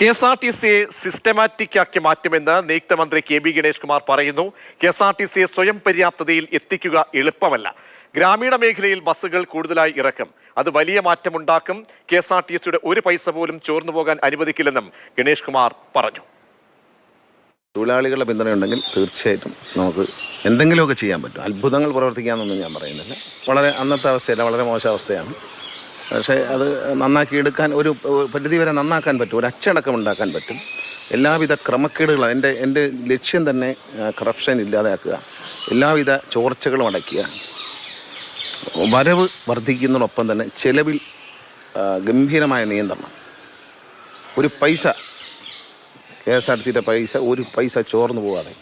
K S R T സിയെ systematic ആക്കി മാറ്റുമെന്ന് നിയുക്ത മന്ത്രി കെ ബി ഗണേഷ് കുമാർ പറയുന്നു. കെ എസ് ആർ ടി സിയെ സ്വയം പര്യാപ്തതയിൽ എത്തിക്കുക എളുപ്പമല്ല. ഗ്രാമീണ മേഖലയിൽ ബസ്സുകൾ കൂടുതലായി ഇറക്കും. അത് വലിയ മാറ്റമുണ്ടാക്കും. കെ എസ് ആർ ടി സിയുടെ ഒരു പൈസ പോലും ചോർന്നു പോകാൻ അനുവദിക്കില്ലെന്നും ഗണേഷ് കുമാർ പറഞ്ഞു. തൊഴിലാളികളുടെ പിന്തുണയുണ്ടെങ്കിൽ തീർച്ചയായിട്ടും നമുക്ക് എന്തെങ്കിലുമൊക്കെ ചെയ്യാൻ പറ്റും. അത്ഭുതങ്ങൾ പ്രവർത്തിക്കാമെന്നൊന്നും ഞാൻ പറയുന്നില്ല. വളരെ അന്നത്തെ അവസ്ഥയല്ല വളരെ മോശം അവസ്ഥയാണ്. പക്ഷേ അത് നന്നാക്കി എടുക്കാൻ ഒരു പരിധി വരെ നന്നാക്കാൻ പറ്റും. ഒരു അച്ചടക്കം ഉണ്ടാക്കാൻ പറ്റും. എല്ലാവിധ ക്രമക്കേടുകളും എന്റെ എന്റെ ലക്ഷ്യം തന്നെ കറപ്ഷൻ ഇല്ലാതാക്കുക. എല്ലാവിധ ചോർച്ചകളും അടയ്ക്കുക. വരവ് വർദ്ധിക്കുന്നതിനൊപ്പം തന്നെ ചെലവിൽ ഗംഭീരമായ നിയന്ത്രണം. ഒരു പൈസ കെ എസ് ആർ ടിയുടെ പൈസ ഒരു പൈസ ചോർന്നു പോകാതെ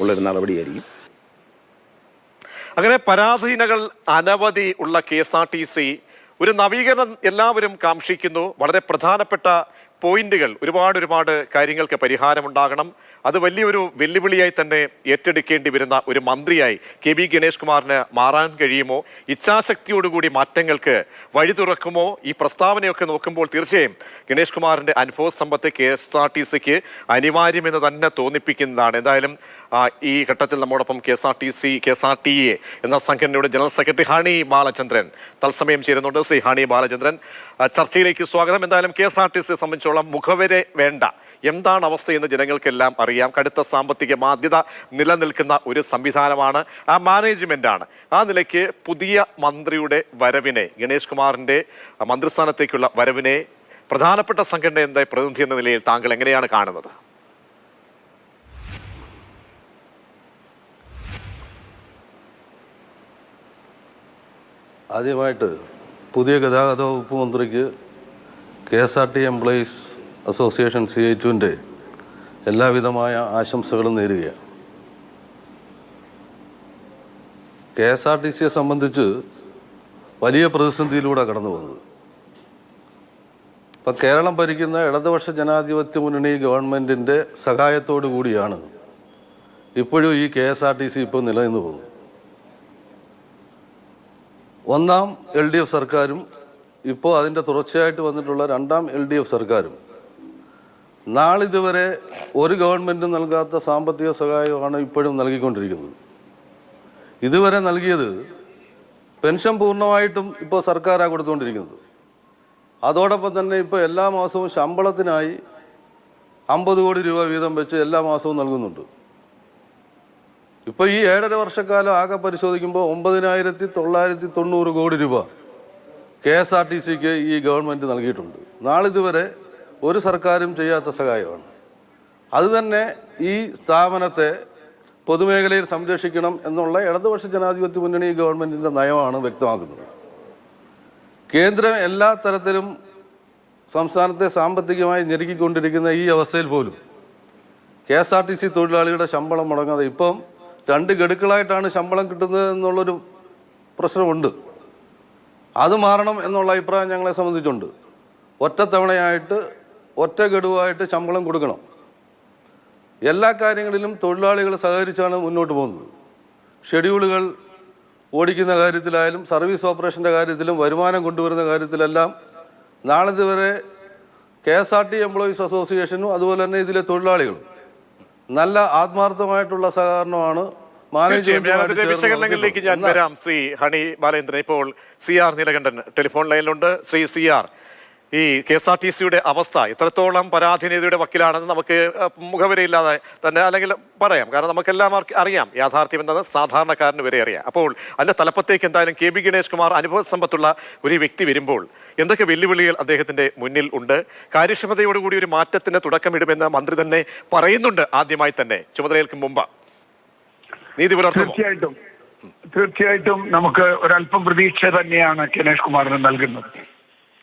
ഉള്ളൊരു നടപടിയായിരിക്കും. അങ്ങനെ പരാധീനകൾ അനവധി ഉള്ള K S R T C ഒരു നവീകരണം എല്ലാവരും കാക്ഷിക്കുന്നു. വളരെ പ്രധാനപ്പെട്ട പോയിന്റുകൾ ഒരുപാട് ഒരുപാട് കാര്യങ്ങൾക്ക് പരിഹാരമുണ്ടാകണം. അത് വലിയൊരു വെല്ലുവിളിയായി തന്നെ ഏറ്റെടുക്കേണ്ടി വരുന്ന ഒരു മന്ത്രിയായി കെ വി ഗണേഷ് കുമാറിന് മാറാൻ കഴിയുമോ? ഇച്ഛാശക്തിയോടുകൂടി മാറ്റങ്ങൾക്ക് വഴി തുറക്കുമോ? ഈ പ്രസ്താവനയൊക്കെ നോക്കുമ്പോൾ തീർച്ചയായും ഗണേഷ് കുമാറിന്റെ അനുഭവ സമ്പത്ത് കെ എസ് ആർ ടി സിക്ക് അനിവാര്യമെന്ന് തന്നെ തോന്നിപ്പിക്കുന്നതാണ്. എന്തായാലും ഈ ഘട്ടത്തിൽ നമ്മോടൊപ്പം K S R T C K S R T A എന്ന സംഘടനയുടെ ജനറൽ സെക്രട്ടറി ഹണി ബാലചന്ദ്രൻ തത്സമയം ചേരുന്നുണ്ട്. ശ്രീ ഹണി ബാലചന്ദ്രൻ ചർച്ചയിലേക്ക് സ്വാഗതം. എന്തായാലും കെ എസ് ആർ ടി സിയെ സംബന്ധിച്ചോളം മുഖവരെ വേണ്ട എന്താണ് അവസ്ഥയെന്ന് ജനങ്ങൾക്കെല്ലാം അറിയാം. കടുത്ത സാമ്പത്തിക ബാധ്യത നിലനിൽക്കുന്ന ഒരു സംവിധാനമാണ്. ആ മാനേജ്മെന്റാണ്. ആ നിലയ്ക്ക് പുതിയ മന്ത്രിയുടെ വരവിനെ ഗണേഷ് കുമാറിന്റെ മന്ത്രിസ്ഥാനത്തേക്കുള്ള വരവിനെ പ്രധാനപ്പെട്ട സംഘടനയുടെ പ്രതിനിധി എന്ന നിലയിൽ താങ്കൾ എങ്ങനെയാണ് കാണുന്നത്? ആദ്യമായിട്ട് പുതിയ ഗതാഗത വകുപ്പ് മന്ത്രിക്ക് K S R T employees association C I ടുവിന്റെ എല്ലാവിധമായ ആശംസകളും നേരുകയാണ്. കെ എസ് ആർ ടി സിയെ സംബന്ധിച്ച് വലിയ പ്രതിസന്ധിയിലൂടെ കടന്നു പോകുന്നത്. ഇപ്പം കേരളം ഭരിക്കുന്ന ഇടതുപക്ഷ ജനാധിപത്യ മുന്നണി ഗവൺമെന്റിന്റെ സഹായത്തോടു കൂടിയാണ് ഇപ്പോഴും ഈ K S R T C ഇപ്പോൾ നിലനിന്ന് പോകുന്നത്. ഒന്നാം എൽ ഡി എഫ് സർക്കാരും ഇപ്പോൾ അതിന്റെ തുടർച്ചയായിട്ട് വന്നിട്ടുള്ള രണ്ടാം എൽ ഡി എഫ് സർക്കാരും നാളിതുവരെ ഒരു ഗവൺമെന്റും നൽകാത്ത സാമ്പത്തിക സഹായമാണ് ഇപ്പോഴും നൽകിക്കൊണ്ടിരിക്കുന്നത്. ഇതുവരെ നൽകിയത് പെൻഷൻ പൂർണമായിട്ടും ഇപ്പോൾ സർക്കാരാണ് കൊടുത്തുകൊണ്ടിരിക്കുന്നത്. അതോടൊപ്പം തന്നെ ഇപ്പോൾ എല്ലാ മാസവും ശമ്പളത്തിനായി അമ്പത് കോടി രൂപ വീതം വെച്ച് എല്ലാ മാസവും നൽകുന്നുണ്ട്. ഇപ്പോൾ ഈ ഏഴര വർഷക്കാലം ആകെ പരിശോധിക്കുമ്പോൾ ഒമ്പതിനായിരത്തി തൊള്ളായിരത്തി തൊണ്ണൂറ് കോടി രൂപ കെ എസ് ആർ ടി സിക്ക് ഈ ഗവൺമെന്റ് നൽകിയിട്ടുണ്ട്. നാളിതുവരെ ഒരു സർക്കാരും ചെയ്യാത്ത സഹായമാണ്. അതുതന്നെ ഈ സ്ഥാപനത്തെ പൊതുമേഖലയിൽ സംരക്ഷിക്കണം എന്നുള്ള ഇടതുപക്ഷ ജനാധിപത്യ മുന്നണി ഗവൺമെന്റിന്റെ നയമാണ് വ്യക്തമാക്കുന്നത്. കേന്ദ്രം എല്ലാ തരത്തിലും സംസ്ഥാനത്തെ സാമ്പത്തികമായി ഞെരുക്കിക്കൊണ്ടിരിക്കുന്ന ഈ അവസ്ഥയിൽ പോലും K S R T C തൊഴിലാളികളുടെ ശമ്പളം മുടങ്ങാതെ ഇപ്പം രണ്ട് ഗഡുക്കളായിട്ടാണ് ശമ്പളം കിട്ടുന്നത് എന്നുള്ളൊരു പ്രശ്നമുണ്ട്. അത് മാറണം എന്നുള്ള അഭിപ്രായം ഞങ്ങളെ സംബന്ധിച്ചുണ്ട്. ഒറ്റത്തവണയായിട്ട് ഒറ്റ ഗഡുവായിട്ട് ശമ്പളം കൊടുക്കണം. എല്ലാ കാര്യങ്ങളിലും തൊഴിലാളികൾ സഹകരിച്ചാണ് മുന്നോട്ട് പോകുന്നത്. ഷെഡ്യൂളുകൾ ഓടിക്കുന്ന കാര്യത്തിലായാലും സർവീസ് ഓപ്പറേഷന്റെ കാര്യത്തിലും വരുമാനം കൊണ്ടുവരുന്ന കാര്യത്തിലെല്ലാം നാളെ ഇതുവരെ K S R T employees അസോസിയേഷനും അതുപോലെ തന്നെ ഇതിലെ തൊഴിലാളികളും നല്ല ആത്മാർത്ഥമായിട്ടുള്ള സഹകരണമാണ് വിശകലനങ്ങളിലേക്ക് ഞാൻ വരാം. ശ്രീ ഹണി ബാലേന്ദ്രൻ. ഇപ്പോൾ സി ആർ നീലകണ്ഠൻ. ടെലിഫോൺ ലൈനിലുണ്ട്. ശ്രീ സി ആർ ഈ കെ എസ് ആർ ടി സിയുടെ അവസ്ഥ ഇത്രത്തോളം പരാധീനതയുടെ വക്കിലാണെന്ന് നമുക്ക് മുഖവരയില്ലാതെ തന്നെ അല്ലെങ്കിൽ പറയാം. കാരണം നമുക്കെല്ലാം അറിയാം. യാഥാർത്ഥ്യം എന്നത് സാധാരണക്കാരന് വരെ അറിയാം. അപ്പോൾ അതിന്റെ തലപ്പത്തേക്ക് എന്തായാലും കെ ബി ഗണേഷ് കുമാർ അനുഭവ സമ്പത്തുള്ള ഒരു വ്യക്തി വരുമ്പോൾ എന്തൊക്കെ വെല്ലുവിളികൾ അദ്ദേഹത്തിന്റെ മുന്നിൽ ഉണ്ട്? കാര്യക്ഷമതയോടുകൂടി ഒരു മാറ്റത്തിന് തുടക്കമിടുമെന്ന് മന്ത്രി തന്നെ പറയുന്നുണ്ട് ആദ്യമായി തന്നെ. ചുമതലയേൽക്കും മുമ്പ്. നീതി പുലർത്തും തീർച്ചയായിട്ടും. തീർച്ചയായിട്ടും നമുക്ക് ഒരല്പം പ്രതീക്ഷ തന്നെയാണ് ഗണേഷ് കുമാറിന് നൽകുന്നത്.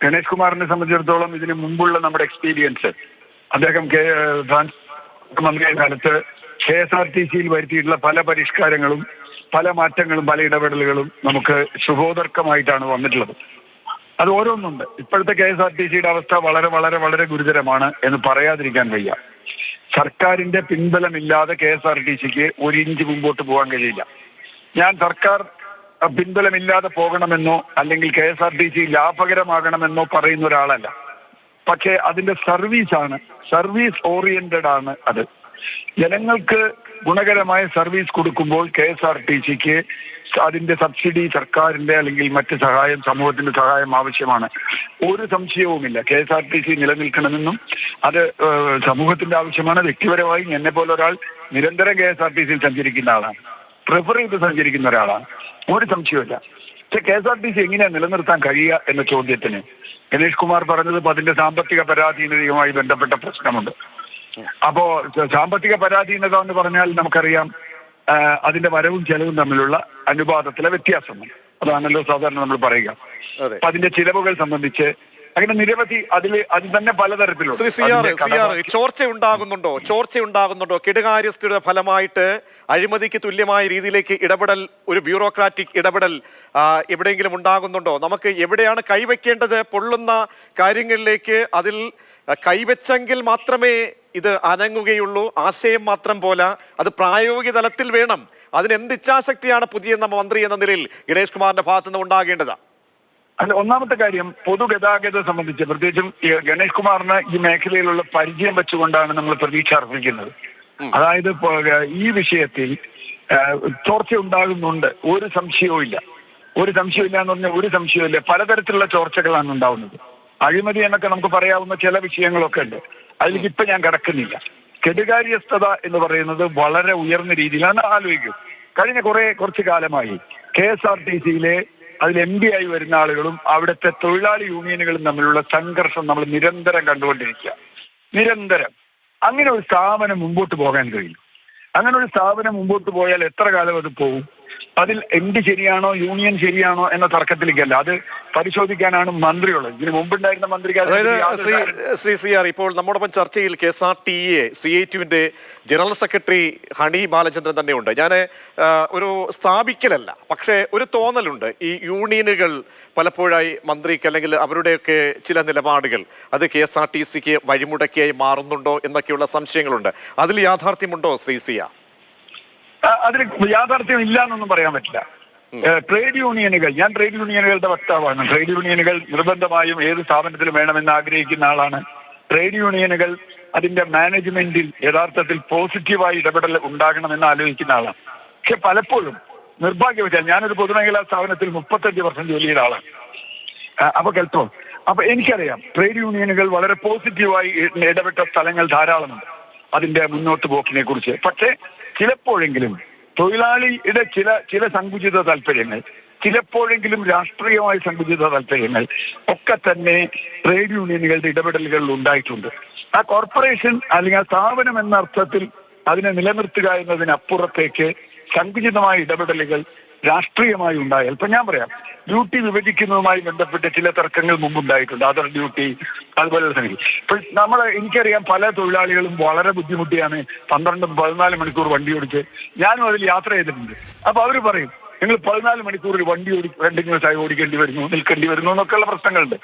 ഗണേഷ് കുമാറിനെ സംബന്ധിച്ചിടത്തോളം ഇതിന് മുമ്പുള്ള നമ്മുടെ എക്സ്പീരിയൻസ് അദ്ദേഹം ട്രാൻസ്പോർട്ട് മന്ത്രിയായ കാലത്ത് കെ എസ് ആർ ടി സിയിൽ വരുത്തിയിട്ടുള്ള പല പരിഷ്കാരങ്ങളും പല മാറ്റങ്ങളും പല ഇടപെടലുകളും നമുക്ക് ശുഭോദർക്കമായിട്ടാണ് വന്നിട്ടുള്ളത്. അത് ഓരോന്നുണ്ട്. ഇപ്പോഴത്തെ കെ എസ് ആർ ടി സിയുടെ അവസ്ഥ വളരെ വളരെ വളരെ ഗുരുതരമാണ് എന്ന് പറയാതിരിക്കാൻ വയ്യ. സർക്കാരിന്റെ പിൻബലമില്ലാതെ കെ എസ് ആർ ടി സിക്ക് ഒരു ഇഞ്ച് മുമ്പോട്ട് പോകാൻ കഴിയില്ല. ഞാൻ സർക്കാർ പിൻബലമില്ലാതെ പോകണമെന്നോ അല്ലെങ്കിൽ K S R T C ലാഭകരമാകണമെന്നോ പറയുന്ന ഒരാളല്ല. പക്ഷേ അതിന്റെ സർവീസ് ആണ് സർവീസ് ഓറിയന്റഡ് ആണ് അത്. ജനങ്ങൾക്ക് ഗുണകരമായ സർവീസ് കൊടുക്കുമ്പോൾ കെ എസ് ആർ ടി സിക്ക് അതിന്റെ സബ്സിഡി സർക്കാരിന്റെ അല്ലെങ്കിൽ മറ്റ് സഹായം സമൂഹത്തിന്റെ സഹായം ആവശ്യമാണ്. ഒരു സംശയവുമില്ല. K S R T C നിലനിൽക്കണമെന്നും അത് സമൂഹത്തിന്റെ ആവശ്യമാണ്. വ്യക്തിപരമായി എന്നെ പോലെ ഒരാൾ നിരന്തരം കെ എസ് ആർ ടി സിയിൽ സഞ്ചരിക്കുന്ന ആളാണ്. പ്രിഫർ ചെയ്ത് സഞ്ചരിക്കുന്ന ഒരാളാണ്. ഒരു സംശയമില്ല പക്ഷെ K S R T C എങ്ങനെയാ നിലനിർത്താൻ കഴിയുക എന്ന ചോദ്യത്തിന് ഗണേഷ് കുമാർ പറഞ്ഞത് ഇപ്പൊ അതിന്റെ സാമ്പത്തിക പരാധീനതയുമായി ബന്ധപ്പെട്ട പ്രശ്നമുണ്ട്. അപ്പോ സാമ്പത്തിക പരാധീനത എന്ന് പറഞ്ഞാൽ നമുക്കറിയാം അതിന്റെ വരവും ചെലവും തമ്മിലുള്ള അനുപാതത്തിലെ വ്യത്യാസമാണ്. അതാണല്ലോ സാധാരണ നമ്മൾ പറയുക. അപ്പൊ അതിന്റെ ചിലവുകൾ സംബന്ധിച്ച് അങ്ങനെ നിരവധി അതിൽ അത് തന്നെ കടബാധ്യത- ചോർച്ച ഉണ്ടാകുന്നുണ്ടോ ചോർച്ച ഉണ്ടാകുന്നുണ്ടോ കെടുകാര്യസ്ഥയുടെ ഫലമായിട്ട് അഴിമതിക്ക് തുല്യമായ രീതിയിലേക്ക് ഇടപെടൽ ഒരു ബ്യൂറോക്രാറ്റിക് ഇടപെടൽ എവിടെയെങ്കിലും ഉണ്ടാകുന്നുണ്ടോ? നമുക്ക് എവിടെയാണ് കൈവയ്ക്കേണ്ടത്? പൊള്ളുന്ന കാര്യങ്ങളിലേക്ക് അതിൽ കൈവച്ചെങ്കിൽ മാത്രമേ ഇത് അനങ്ങുകയുള്ളൂ. ആശയം മാത്രം പോല അത് പ്രായോഗിക തലത്തിൽ വേണം. അതിന് എന്ത് ഇച്ഛാശക്തിയാണ് പുതിയ നമ്മ മന്ത്രി എന്ന നിലയിൽ ഗണേഷ് കുമാറിന്റെ ഭാഗത്തുനിന്ന് ഉണ്ടാകേണ്ടതാണ് ഉണ്ടാകേണ്ടത്? അല്ല ഒന്നാമത്തെ കാര്യം പൊതുഗതാഗതത്തെ സംബന്ധിച്ച് പ്രത്യേകിച്ചും ഗണേഷ് കുമാറിന് ഈ മേഖലയിലുള്ള പരിചയം വെച്ചുകൊണ്ടാണ് നമ്മൾ പ്രതീക്ഷ അർപ്പിക്കുന്നത്. അതായത് ഈ വിഷയത്തിൽ ചോർച്ച ഉണ്ടാകുന്നുണ്ട് ഒരു സംശയവും ഇല്ല. ഒരു സംശയമില്ല എന്ന് പറഞ്ഞാൽ ഒരു സംശയമില്ല പലതരത്തിലുള്ള ചോർച്ചകളാണ് ഉണ്ടാവുന്നത്. അഴിമതി എന്നൊക്കെ നമുക്ക് പറയാവുന്ന ചില വിഷയങ്ങളൊക്കെ ഉണ്ട്. അതിലേക്ക് ഇപ്പൊ ഞാൻ കിടക്കുന്നില്ല. കെടുകാര്യസ്ഥത എന്ന് പറയുന്നത് വളരെ ഉയർന്ന രീതിയിലാണ് ആലോചിക്കും കഴിഞ്ഞ കുറെ കുറച്ചു കാലമായി കെ എസ് ആർ ടി സിയിലെ അതിൽ എം പി ആയി വരുന്ന ആളുകളും അവിടുത്തെ തൊഴിലാളി യൂണിയനുകളും തമ്മിലുള്ള സംഘർഷം നമ്മൾ നിരന്തരം കണ്ടുകൊണ്ടിരിക്കുക. നിരന്തരം. അങ്ങനെ ഒരു സ്ഥാപനം മുമ്പോട്ട് പോകാൻ കഴിയും അങ്ങനെ ഒരു സ്ഥാപനം മുമ്പോട്ട് പോയാൽ എത്ര കാലം അത് പോകും? അതിൽ എന്ത് ശരിയാണോ യൂണിയൻ ശരിയാണോ എന്ന തർക്കത്തിലേക്കല്ല. അത് പരിശോധിക്കാനാണ് മന്ത്രിയുള്ളത്. ഇതിന് മുമ്പുണ്ടായിരുന്ന മന്ത്രിക്ക് ശ്രീ സി ആർ ഇപ്പോൾ നമ്മോടൊപ്പം ചർച്ചയിൽ K S R T A C I ടിന്റെ general secretary Honey Balachandran തന്നെയുണ്ട്. ഞാൻ ഒരു സ്ഥാപിക്കലല്ല പക്ഷേ ഒരു തോന്നലുണ്ട്. ഈ യൂണിയനുകൾ പലപ്പോഴായി മന്ത്രിക്ക് അല്ലെങ്കിൽ അവരുടെയൊക്കെ ചില നിലപാടുകൾ അത് കെ എസ് ആർ ടി സിക്ക് വഴിമുടക്കിയായി മാറുന്നുണ്ടോ എന്നൊക്കെയുള്ള സംശയങ്ങളുണ്ട്. അതിൽ യാഥാർത്ഥ്യമുണ്ടോ ശ്രീ സിയ ആ, അതിന് യാഥാർത്ഥ്യം ഇല്ല എന്നൊന്നും പറയാൻ പറ്റില്ല. ട്രേഡ് യൂണിയനുകൾ ഞാൻ ട്രേഡ് യൂണിയനുകളുടെ വക്താവാണ്. ട്രേഡ് യൂണിയനുകൾ നിർബന്ധമായും ഏത് സ്ഥാപനത്തിലും വേണമെന്ന് ആഗ്രഹിക്കുന്ന ആളാണ്. ട്രേഡ് യൂണിയനുകൾ അതിന്റെ മാനേജ്മെന്റിൽ യഥാർത്ഥത്തിൽ പോസിറ്റീവായി ഇടപെടൽ ഉണ്ടാകണമെന്ന് ആലോചിക്കുന്ന ആളാണ്. പക്ഷെ പലപ്പോഴും നിർഭാഗ്യവശാൽ ഞാനൊരു പൊതുമേഖലാ സ്ഥാപനത്തിൽ മുപ്പത്തഞ്ച് വർഷം ജോലി ചെയ്ത ആളാണ്. അപ്പൊ കേൾത്തോ അപ്പൊ എനിക്കറിയാം ട്രേഡ് യൂണിയനുകൾ വളരെ പോസിറ്റീവായി ഇടപെട്ട സ്ഥലങ്ങൾ ധാരാളമുണ്ട്. അതിന്റെ മുന്നോട്ട് പോക്കിനെ കുറിച്ച് പക്ഷേ ചിലപ്പോഴെങ്കിലും തൊഴിലാളിയുടെ ചില ചില സങ്കുചിത താല്പര്യങ്ങൾ ചിലപ്പോഴെങ്കിലും രാഷ്ട്രീയമായ സങ്കുചിത താല്പര്യങ്ങൾ ഒക്കെ തന്നെ ട്രേഡ് യൂണിയനുകളുടെ ഇടപെടലുകളിൽ ഉണ്ടായിട്ടുണ്ട്. ആ കോർപ്പറേഷൻ അല്ലെങ്കിൽ ആ സ്ഥാപനം എന്ന അർത്ഥത്തിൽ അതിനെ നിലനിർത്തുക എന്നതിനപ്പുറത്തേക്ക് സങ്കുചിതമായ ഇടപെടലുകൾ രാഷ്ട്രീയമായി ഉണ്ടായാൽ ഇപ്പൊ ഞാൻ പറയാം ഡ്യൂട്ടി വിഭജിക്കുന്നതുമായി ബന്ധപ്പെട്ട് ചില തർക്കങ്ങൾ മുമ്പുണ്ടായിട്ടുണ്ട്. അതർ ഡ്യൂട്ടി അതുപോലെ തന്നെ ഇപ്പോൾ നമ്മൾ എനിക്കറിയാം പല തൊഴിലാളികളും വളരെ ബുദ്ധിമുട്ടിയാണ് പന്ത്രണ്ടും പതിനാല് മണിക്കൂർ വണ്ടി ഓടിച്ച്. ഞാനും അതിൽ യാത്ര ചെയ്തിട്ടുണ്ട്. അപ്പൊ അവർ പറയും നിങ്ങൾ പതിനാല് മണിക്കൂർ ഒരു വണ്ടി ഓടി രണ്ടു ദിവസമായി ഓടിക്കേണ്ടി വരുന്നു നിൽക്കേണ്ടി വരുന്നു എന്നൊക്കെയുള്ള പ്രശ്നങ്ങളുണ്ട്.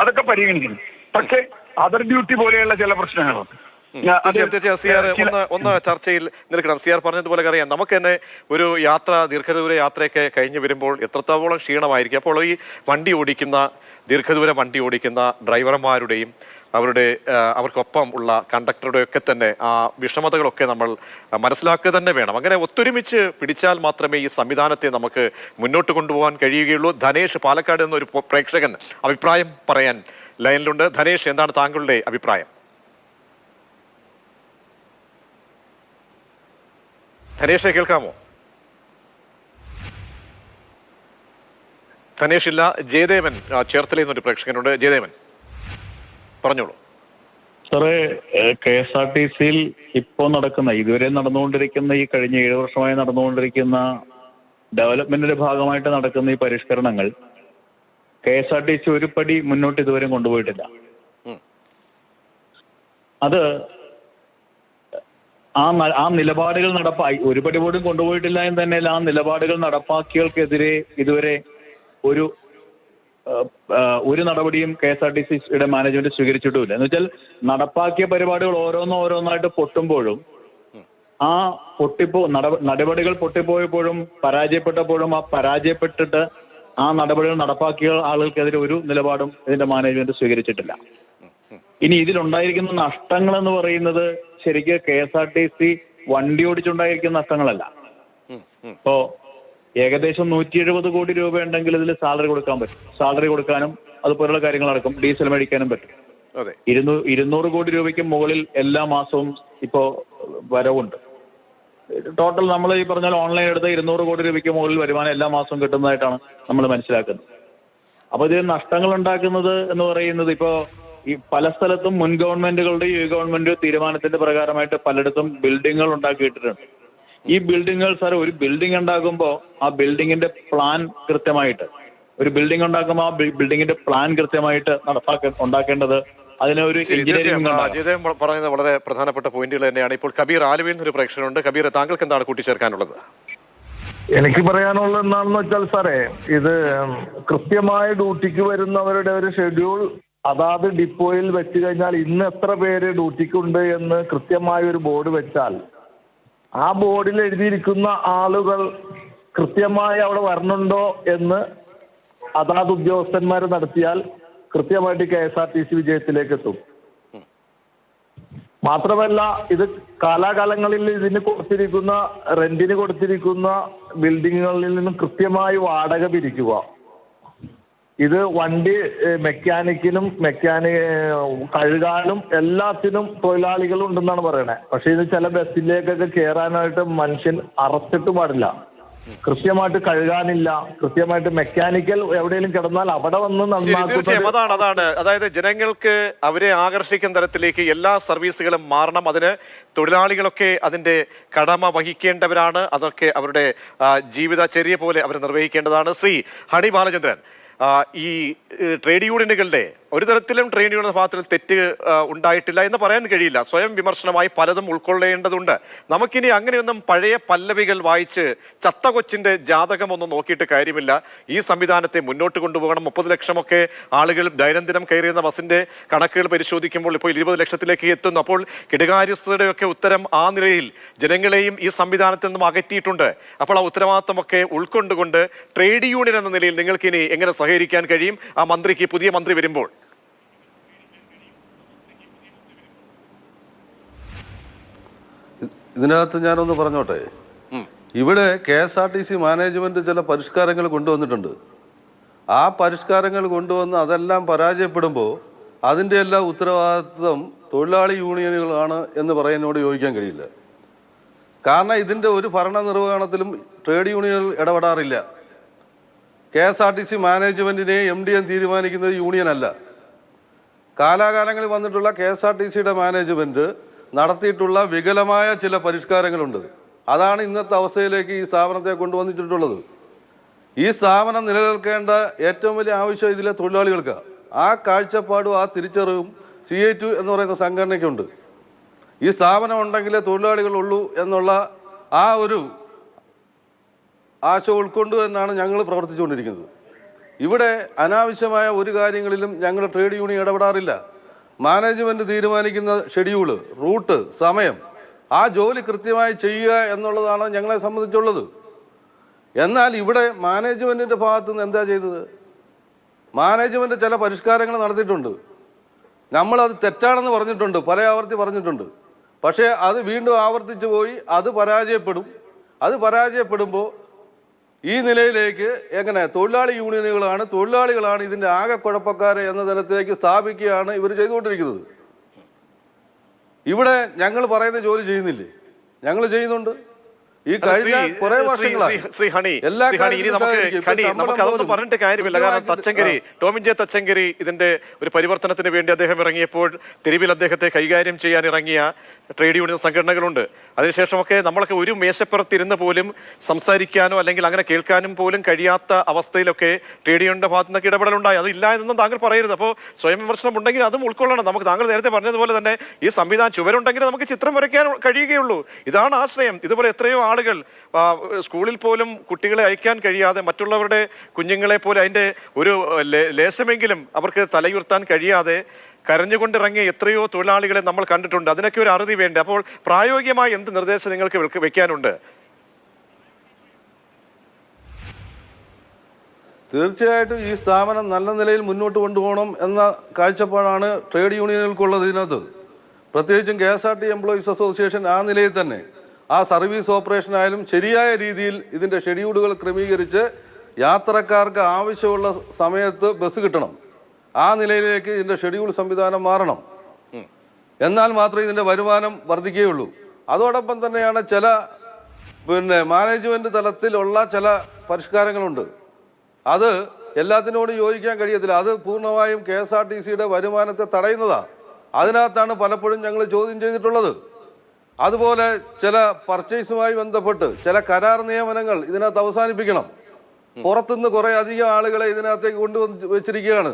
അതൊക്കെ പരിഗണിക്കുന്നു. പക്ഷേ അതർ ഡ്യൂട്ടി പോലെയുള്ള ചില പ്രശ്നങ്ങളുണ്ട്. തീർച്ചയായും തീർച്ചയായും. സി ആർ ചില- ഒന്ന് ഒന്ന് ചർച്ചയിൽ നിൽക്കണം. സി ആർ പറഞ്ഞതുപോലെ അറിയാം. നമുക്ക് തന്നെ ഒരു യാത്ര ദീർഘദൂര യാത്രയൊക്കെ കഴിഞ്ഞു വരുമ്പോൾ എത്രത്തോളം ക്ഷീണമായിരിക്കും. അപ്പോൾ ഈ വണ്ടി ഓടിക്കുന്ന ദീർഘദൂര വണ്ടി ഓടിക്കുന്ന ഡ്രൈവർമാരുടെയും അവരുടെ അവർക്കൊപ്പം ഉള്ള കണ്ടക്ടറുടെ ഒക്കെ തന്നെ ആ വിഷമതകളൊക്കെ നമ്മൾ മനസ്സിലാക്കുക തന്നെ വേണം. അങ്ങനെ ഒത്തൊരുമിച്ച് പിടിച്ചാൽ മാത്രമേ ഈ സംവിധാനത്തെ നമുക്ക് മുന്നോട്ട് കൊണ്ടുപോകാൻ കഴിയുകയുള്ളൂ. ധനേഷ് പാലക്കാട് എന്നൊരു പ്രേക്ഷകൻ അഭിപ്രായം പറയാൻ ലൈനിലുണ്ട്. ധനേഷ് എന്താണ് താങ്കളുടെ അഭിപ്രായം? ധനേഷെ കേൾക്കാമോ? ധനേഷ് ഇല്ല ജയദേവൻ ചേർത്തലയിൽ നിന്നൊരു പ്രേക്ഷകനുണ്ട്. ജയദേവൻ പറഞ്ഞോളൂ. സാറേ കെ എസ് ആർ ടി സിയിൽ ഇപ്പോൾ നടക്കുന്ന ഇതുവരെ നടന്നുകൊണ്ടിരിക്കുന്ന ഈ കഴിഞ്ഞ ഏഴ് വർഷമായി നടന്നുകൊണ്ടിരിക്കുന്ന ഡെവലപ്മെന്റിന്റെ ഭാഗമായിട്ട് നടക്കുന്ന ഈ പരിഷ്കരണങ്ങൾ K S R T C ഒരു പടി മുന്നോട്ട് ഇതുവരെ കൊണ്ടുപോയിട്ടില്ല. അത് ആ ആ നിലപാടുകൾ നടപ്പായി ഒരു പടി പോലും കൊണ്ടുപോയിട്ടില്ല എന്ന് തന്നെയല്ല ആ നിലപാടുകൾ നടപ്പാക്കിയവർക്കെതിരെ ഇതുവരെ ഒരു ഒരു നടപടിയും കെ എസ് ആർ ടി സിയുടെ മാനേജ്മെന്റ് സ്വീകരിച്ചിട്ടുമില്ല. എന്ന് വെച്ചാൽ നടപ്പാക്കിയ പരിപാടികൾ ഓരോന്നും ഓരോന്നായിട്ട് പൊട്ടുമ്പോഴും ആ പൊട്ടിപ്പോ നട- നടപടികൾ പൊട്ടിപ്പോയപ്പോഴും പരാജയപ്പെട്ടപ്പോഴും ആ പരാജയപ്പെട്ടിട്ട് ആ നടപടികൾ നടപ്പാക്കിയ ആളുകൾക്കെതിരെ ഒരു നിലപാടും ഇതിന്റെ മാനേജ്മെന്റ് സ്വീകരിച്ചിട്ടില്ല. ഇനി ഇതിലുണ്ടായിരിക്കുന്ന നഷ്ടങ്ങൾ എന്ന് പറയുന്നത് ശരിക്ക് K S R T C വണ്ടി ഓടിച്ചുണ്ടായിരിക്കുന്ന നഷ്ടങ്ങളല്ല. ഇപ്പോ ഏകദേശം നൂറ്റി എഴുപത് കോടി രൂപ ഉണ്ടെങ്കിൽ ഇതിൽ സാലറി കൊടുക്കാൻ പറ്റും. സാലറി കൊടുക്കാനും അതുപോലുള്ള കാര്യങ്ങൾ നടക്കും ഡീസൽ മേടിക്കാനും പറ്റും. ഇരുന്നൂ ഇരുന്നൂറ് കോടി രൂപയ്ക്ക് മുകളിൽ എല്ലാ മാസവും ഇപ്പോ വരവുണ്ട്. ടോട്ടൽ നമ്മൾ ഈ പറഞ്ഞാൽ ഓൺലൈൻ എടുത്ത് ഇരുന്നൂറ് കോടി രൂപയ്ക്ക് മുകളിൽ വരുമാനം എല്ലാ മാസവും കിട്ടുന്നതായിട്ടാണ് നമ്മൾ മനസ്സിലാക്കുന്നത്. അപ്പൊ ഇത് നഷ്ടങ്ങൾ ഉണ്ടാക്കുന്നത് എന്ന് പറയുന്നത് ഇപ്പോ ഈ പല സ്ഥലത്തും മുൻ ഗവൺമെന്റുകളുടെയും ഈ ഗവൺമെന്റ് തീരുമാനത്തിന്റെ പ്രകാരമായിട്ട് പലയിടത്തും ബിൽഡിങ്ങുകൾ ഉണ്ടാക്കിയിട്ടുണ്ട് ഈ ബിൽഡിങ്ങുകൾ സാർ ഒരു ബിൽഡിംഗ് ഉണ്ടാകുമ്പോൾ ആ ബിൽഡിങ്ങിന്റെ പ്ലാൻ കൃത്യമായിട്ട് ഒരു ബിൽഡിംഗ് ഉണ്ടാക്കുമ്പോൾ ആ ബിൽഡിങ്ങിന്റെ പ്ലാൻ കൃത്യമായിട്ട് നടപ്പാക്ക ഉണ്ടാക്കേണ്ടത് അതിന് ഒരു ശരി എഞ്ചിനീയറിംഗ് തീർച്ചയായും ആ, ഉണ്ടാകണം അജിതയും പ- പറയുന്നത് വളരെ പ്രധാനപ്പെട്ട പോയിന്റുകൾ തന്നെയാണ്. ഇപ്പോൾ കബീർ ആലുവയിൽ നിന്നൊരു പ്രേക്ഷകനുണ്ട്. കബീർ താങ്കൾക്ക് എന്താണ് കൂട്ടിച്ചേർക്കാനുള്ളത്? എനിക്ക് പറയാനുള്ളത് എന്താണെന്ന് വെച്ചാൽ സാറേ ഇത് കൃത്യമായ ഡ്യൂട്ടിക്ക് വരുന്നവരുടെ ഒരു ഷെഡ്യൂൾ അതാത് ഡിപ്പോയിൽ വെച്ച് കഴിഞ്ഞാൽ ഇന്ന് എത്ര പേര് ഡ്യൂട്ടിക്കുണ്ട് എന്ന് കൃത്യമായ ഒരു ബോർഡ് വെച്ചാൽ ആ ബോർഡിൽ എഴുതിയിരിക്കുന്ന ആളുകൾ കൃത്യമായി അവിടെ വരണുണ്ടോ എന്ന് അതാത് ഉദ്യോഗസ്ഥന്മാർ നടത്തിയാൽ കൃത്യമായിട്ട് K S R T C വിജയത്തിലേക്ക് എത്തും മാത്രമല്ല ഇത് കാലാകാലങ്ങളിൽ ഇതിന് കൊടുത്തിരിക്കുന്ന റെന്റിന് കൊടുത്തിരിക്കുന്ന ബിൽഡിങ്ങുകളിൽ നിന്നും കൃത്യമായി വാടക പിരിക്കുക. ഇത് വണ്ടി മെക്കാനിക്കിനും മെക്കാനി കഴുകാനും എല്ലാത്തിനും തൊഴിലാളികൾ ഉണ്ടെന്നാണ് പറയണത് പക്ഷെ ഇത് ചില ബസ്സിലേക്കൊക്കെ കയറാനായിട്ട് മനുഷ്യൻ അറച്ചിട്ട് പാടില്ല. കൃത്യമായിട്ട് കഴുകാനില്ല. കൃത്യമായിട്ട് മെക്കാനിക്കൽ എവിടെയെങ്കിലും കിടന്നാൽ അവിടെ വന്ന് തീർച്ചയായും അതാണ് അതാണ്. അതായത് ജനങ്ങൾക്ക് അവരെ ആകർഷിക്കുന്ന തരത്തിലേക്ക് എല്ലാ സർവീസുകളും മാറണം. അതിന് തൊഴിലാളികളൊക്കെ അതിന്റെ കടമ വഹിക്കേണ്ടവരാണ്. അതൊക്കെ അവരുടെ ജീവിത ജീവിതചര്യ പോലെ അവർ നിർവഹിക്കേണ്ടതാണ്. സി ഹണി ബാലചന്ദ്രൻ. ഈ ട്രേഡ് യൂണിയനുകളുടെ ഒരു തരത്തിലും ട്രെയിൻ യൂണിയൻ ഭാഗത്തിൽ തെറ്റ് ഉണ്ടായിട്ടില്ല എന്ന് പറയാൻ കഴിയില്ല. സ്വയം വിമർശനമായി പലതും ഉൾക്കൊള്ളേണ്ടതുണ്ട്. നമുക്കിനി അങ്ങനെയൊന്നും പഴയ പല്ലവികൾ വായിച്ച് ചത്ത കൊച്ചിന്റെ ജാതകമൊന്നും നോക്കിയിട്ട് കാര്യമില്ല. ഈ സംവിധാനത്തെ മുന്നോട്ട് കൊണ്ടുപോകണം. മുപ്പത് ലക്ഷമൊക്കെ ആളുകൾ ദൈനംദിനം കയറിയുന്ന ബസ്സിന്റെ കണക്കുകൾ പരിശോധിക്കുമ്പോൾ ഇപ്പോൾ ഇരുപത് ലക്ഷത്തിലേക്ക് എത്തുന്നു. അപ്പോൾ കിടകാര്യസ്ഥതയുടെയൊക്കെ ഉത്തരം ആ നിലയിൽ ജനങ്ങളെയും ഈ സംവിധാനത്തിൽ നിന്നും അകറ്റിയിട്ടുണ്ട്. അപ്പോൾ ആ ഉത്തരവാദിത്തമൊക്കെ ഉൾക്കൊണ്ടുകൊണ്ട് ട്രേഡ് യൂണിയൻ എന്ന നിലയിൽ നിങ്ങൾക്കിനി എങ്ങനെ സഹകരിക്കാൻ കഴിയും? ആ മന്ത്രിക്ക് പുതിയ മന്ത്രി വരുമ്പോൾ. ഇതിനകത്ത് ഞാനൊന്ന് പറഞ്ഞോട്ടെ? ഇവിടെ K S R T C management ചില പരിഷ്കാരങ്ങൾ കൊണ്ടുവന്നിട്ടുണ്ട്. ആ പരിഷ്കാരങ്ങൾ കൊണ്ടുവന്ന് അതെല്ലാം പരാജയപ്പെടുമ്പോൾ അതിന്റെ എല്ലാ ഉത്തരവാദിത്വം തൊഴിലാളി യൂണിയനുകളാണ് എന്ന് പറയുന്നതിനോട് യോജിക്കാൻ കഴിയില്ല. കാരണം ഇതിന്റെ ഒരു ഭരണനിർവഹണത്തിലും ട്രേഡ് യൂണിയനുകൾ ഇടപെടാറില്ല. K S R T C മാനേജ്മെന്റിനെ എം ഡി എം തീരുമാനിക്കുന്നത് യൂണിയനല്ല. കാലാകാലങ്ങളിൽ വന്നിട്ടുള്ള കെ എസ് ആർ ടി സിയുടെ മാനേജ്മെന്റ് നടത്തിയിട്ടുള്ള വികലമായ ചില പരിഷ്കാരങ്ങളുണ്ട്. അതാണ് ഇന്നത്തെ അവസ്ഥയിലേക്ക് ഈ സ്ഥാപനത്തെ കൊണ്ടുവന്നിട്ടുള്ളത്. ഈ സ്ഥാപനം നിലനിൽക്കേണ്ട ഏറ്റവും വലിയ ആവശ്യം ഇതിലെ തൊഴിലാളികൾക്ക്. ആ കാഴ്ചപ്പാടും ആ തിരിച്ചറിവും സി എ ടു എന്ന് പറയുന്ന സംഘടനയ്ക്കുണ്ട്. ഈ സ്ഥാപനം ഉണ്ടെങ്കിലേ തൊഴിലാളികളുള്ളൂ എന്നുള്ള ആ ഒരു ആശ ഉൾക്കൊണ്ട് തന്നെയാണ് ഞങ്ങൾ പ്രവർത്തിച്ചുകൊണ്ടിരിക്കുന്നത്. ഇവിടെ അനാവശ്യമായ ഒരു കാര്യങ്ങളിലും ഞങ്ങൾ ട്രേഡ് യൂണിയൻ ഇടപെടാറില്ല. മാനേജ്മെന്റ് തീരുമാനിക്കുന്ന ഷെഡ്യൂൾ റൂട്ട് സമയം. ആ ജോലി കൃത്യമായി ചെയ്യുക എന്നുള്ളതാണ് ഞങ്ങളെ സംബന്ധിച്ചുള്ളത്. എന്നാൽ ഇവിടെ മാനേജ്മെന്റിന്റെ ഭാഗത്തു നിന്ന് എന്താ ചെയ്തത്? മാനേജ്മെന്റ് ചില പരിഷ്കാരങ്ങൾ നടത്തിയിട്ടുണ്ട്. നമ്മളത് തെറ്റാണെന്ന് പറഞ്ഞിട്ടുണ്ട് പല ആവർത്തി പറഞ്ഞിട്ടുണ്ട്. പക്ഷേ അത് വീണ്ടും ആവർത്തിച്ചു പോയി അത് പരാജയപ്പെടും. അത് പരാജയപ്പെടുമ്പോൾ ഈ നിലയിലേക്ക് എങ്ങനെ തൊഴിലാളി യൂണിയനുകളാണ് തൊഴിലാളികളാണ് ഇതിന്റെ ആകെ കുഴപ്പക്കാരെ എന്ന തരത്തിലേക്ക് സ്ഥാപിക്കുകയാണ് ഇവർ ചെയ്തുകൊണ്ടിരിക്കുന്നത്. ഇവിടെ ഞങ്ങൾ പറയുന്ന ജോലി ചെയ്യുന്നില്ലേ? ഞങ്ങൾ ചെയ്യുന്നുണ്ട്. ഈ കഴിഞ്ഞ കുറെ വർഷങ്ങളായി. അതൊന്നും പറഞ്ഞിട്ട് കാര്യമില്ല. കാരണം തച്ചങ്കരി ടോമിൻ ജെ തച്ചങ്കരി ഇതിന്റെ ഒരു പരിവർത്തനത്തിന് വേണ്ടി അദ്ദേഹം ഇറങ്ങിയപ്പോൾ തെരുവിൽ അദ്ദേഹത്തെ കൈകാര്യം ചെയ്യാൻ ഇറങ്ങിയ ട്രേഡ് യൂണിയൻ സംഘടനകളുണ്ട്. അതിനുശേഷമൊക്കെ നമ്മളൊക്കെ ഒരു മേശപ്പുറത്തിരുന്ന് പോലും സംസാരിക്കാനോ അല്ലെങ്കിൽ അങ്ങനെ കേൾക്കാനും പോലും കഴിയാത്ത അവസ്ഥയിലൊക്കെ ട്രേഡ് യൂണിയന്റെ ഭാഗത്തു നിന്നൊക്കെ ഇടപെടലുണ്ടായി. അത് ഇല്ല എന്നൊന്നും താങ്കൾ പറയരുത്. അപ്പോൾ സ്വയം വിമർശനം ഉണ്ടെങ്കിൽ അതും ഉൾക്കൊള്ളണം. നമുക്ക് താങ്കൾ നേരത്തെ പറഞ്ഞതുപോലെ തന്നെ ഈ സംവിധാനം ചുവരുണ്ടെങ്കിൽ നമുക്ക് ചിത്രം വരയ്ക്കാൻ കഴിയുകയുള്ളൂ. ഇതാണ് ആശ്രയം. ഇതുപോലെ എത്രയോ ആളുകൾ സ്കൂളിൽ പോലും കുട്ടികളെ അയക്കാൻ കഴിയാതെ മറ്റുള്ളവരുടെ കുഞ്ഞുങ്ങളെ പോലെ അതിന്റെ ഒരു ലേശമെങ്കിലും അവർക്ക് തലയുർത്താൻ കഴിയാതെ കരഞ്ഞുകൊണ്ടിറങ്ങിയ എത്രയോ തൊഴിലാളികളെ നമ്മൾ കണ്ടിട്ടുണ്ട്. അതിനൊക്കെ ഒരു അറുതി വേണ്ടേ? അപ്പോൾ പ്രായോഗികമായി എന്ത് നിർദ്ദേശം നിങ്ങൾക്ക് വെക്കാനുണ്ട്? തീർച്ചയായിട്ടും ഈ സ്ഥാപനം നല്ല നിലയിൽ മുന്നോട്ട് കൊണ്ടുപോകണം എന്ന കാഴ്ചപ്പാടാണ് ട്രേഡ് യൂണിയനുകൾക്കുള്ളത് ഇതിനകത്ത് പ്രത്യേകിച്ചും K S R T employees association ആ നിലയിൽ തന്നെ. ആ സർവീസ് ഓപ്പറേഷൻ ആയാലും ശരിയായ രീതിയിൽ ഇതിന്റെ ഷെഡ്യൂളുകൾ ക്രമീകരിച്ച് യാത്രക്കാർക്ക് ആവശ്യമുള്ള സമയത്ത് ബസ് കിട്ടണം. ആ നിലയിലേക്ക് ഇതിന്റെ ഷെഡ്യൂൾ സംവിധാനം മാറണം. എന്നാൽ മാത്രമേ ഇതിന്റെ വരുമാനം വർദ്ധിക്കുകയുള്ളൂ. അതോടൊപ്പം തന്നെയാണ് ചില പിന്നെ മാനേജ്മെന്റ് തലത്തിലുള്ള ചില പരിഷ്കാരങ്ങളുണ്ട്. അത് എല്ലാത്തിനോടും യോജിക്കാൻ കഴിയത്തില്ല. അത് പൂർണമായും കെ എസ് ആർ ടി സിയുടെ വരുമാനത്തെ തടയുന്നതാണ് അതിനകത്താണ് പലപ്പോഴും ഞങ്ങൾ ചോദ്യം ചെയ്തിട്ടുള്ളത്. അതുപോലെ ചില പർച്ചേസുമായി ബന്ധപ്പെട്ട് ചില കരാർ നിയമനങ്ങൾ ഇതിനകത്ത് അവസാനിപ്പിക്കണം. പുറത്തുനിന്ന് കുറേ അധികം ആളുകളെ ഇതിനകത്തേക്ക് കൊണ്ടുവന്ന് വെച്ചിരിക്കുകയാണ്.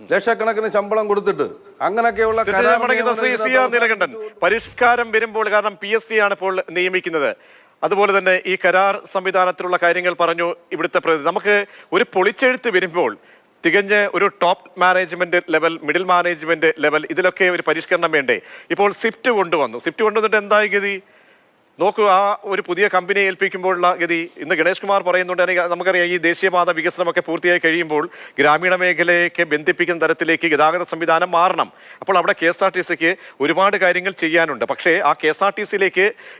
ലക്ഷക്കണക്കിന് ശമ്പളം കൊടുത്തിട്ട് അങ്ങനെയൊക്കെയുള്ള നീലകണ്ഠൻ പരിഷ്കാരം വരുമ്പോൾ കാരണം പി എസ് സി ആണ് ഇപ്പോൾ നിയമിക്കുന്നത്. അതുപോലെ തന്നെ ഈ കരാർ സംവിധാനത്തിലുള്ള കാര്യങ്ങൾ പറഞ്ഞു ഇവിടുത്തെ പ്രതി നമുക്ക് ഒരു പൊളിച്ചെഴുത്ത് വരുമ്പോൾ തികഞ്ഞ ഒരു top management level middle management level ഇതിലൊക്കെ ഒരു പരിഷ്കരണം വേണ്ടേ? ഇപ്പോൾ സ്വിഫ്റ്റ് കൊണ്ടുവന്നു. സ്വിഫ്റ്റ് കൊണ്ടുവന്നിട്ട് എന്തായി ഗതി? നോക്കൂ ആ ഒരു പുതിയ കമ്പനിയെ ഏൽപ്പിക്കുമ്പോഴുള്ള ഗതി. ഇന്ന് ഗണേഷ് കുമാർ പറയുന്നുണ്ട് നമുക്കറിയാം ഈ ദേശീയപാത വികസനമൊക്കെ പൂർത്തിയായി കഴിയുമ്പോൾ ഗ്രാമീണ മേഖലയൊക്കെ ബന്ധിപ്പിക്കുന്ന തരത്തിലേക്ക് ഗതാഗത സംവിധാനം മാറണം. അപ്പോൾ അവിടെ കെ ഒരുപാട് കാര്യങ്ങൾ ചെയ്യാനുണ്ട്. പക്ഷേ ആ കെ